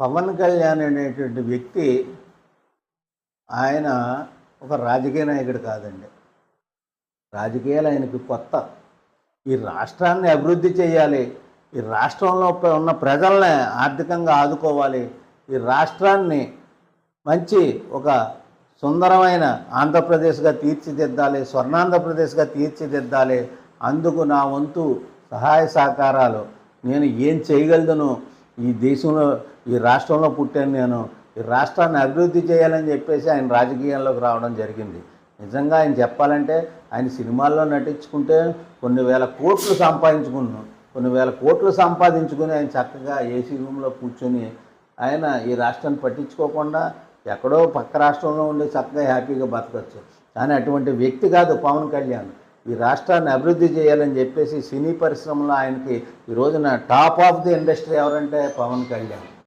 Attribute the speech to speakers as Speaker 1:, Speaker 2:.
Speaker 1: పవన్ కళ్యాణ్ అనేటువంటి వ్యక్తి ఆయన ఒక రాజకీయ నాయకుడు కాదండి. రాజకీయాలు ఆయనకి కొత్త. ఈ రాష్ట్రాన్ని అభివృద్ధి చేయాలి ఈ రాష్ట్రంలో ఉన్న ప్రజల్ని ఆర్థికంగా ఆదుకోవాలి ఈ రాష్ట్రాన్ని మంచి ఒక సుందరమైన ఆంధ్రప్రదేశ్గా తీర్చిదిద్దాలి స్వర్ణాంధ్రప్రదేశ్గా తీర్చిదిద్దాలి. అందుకు నా వంతు సహాయ సహకారాలు. నేను ఏం చేయగలను ఈ దేశంలో ఈ రాష్ట్రంలో పుట్టాను నేను. ఈ రాష్ట్రాన్ని అభివృద్ధి చేయాలని చెప్పేసి ఆయన రాజకీయాల్లోకి రావడం జరిగింది. నిజంగా ఆయన చెప్పాలంటే ఆయన సినిమాల్లో నటించుకుంటే కొన్ని వేల కోట్లు సంపాదించుకున్నాం కొన్ని వేల కోట్లు సంపాదించుకుని ఆయన చక్కగా ఏసీ రూమ్లో కూర్చొని ఆయన ఈ రాష్ట్రాన్ని పట్టించుకోకుండా ఎక్కడో పక్క రాష్ట్రంలో ఉండి చక్కగా హ్యాపీగా బతకచ్చు. కానీ అటువంటి వ్యక్తి కాదు పవన్ కళ్యాణ్. ఈ రాష్ట్రాన్ని అభివృద్ధి చేయాలని చెప్పేసి సినీ పరిశ్రమలో ఆయనకి ఈ రోజున టాప్ ఆఫ్ ది ఇండస్ట్రీ ఎవరంటే పవన్ కళ్యాణ్.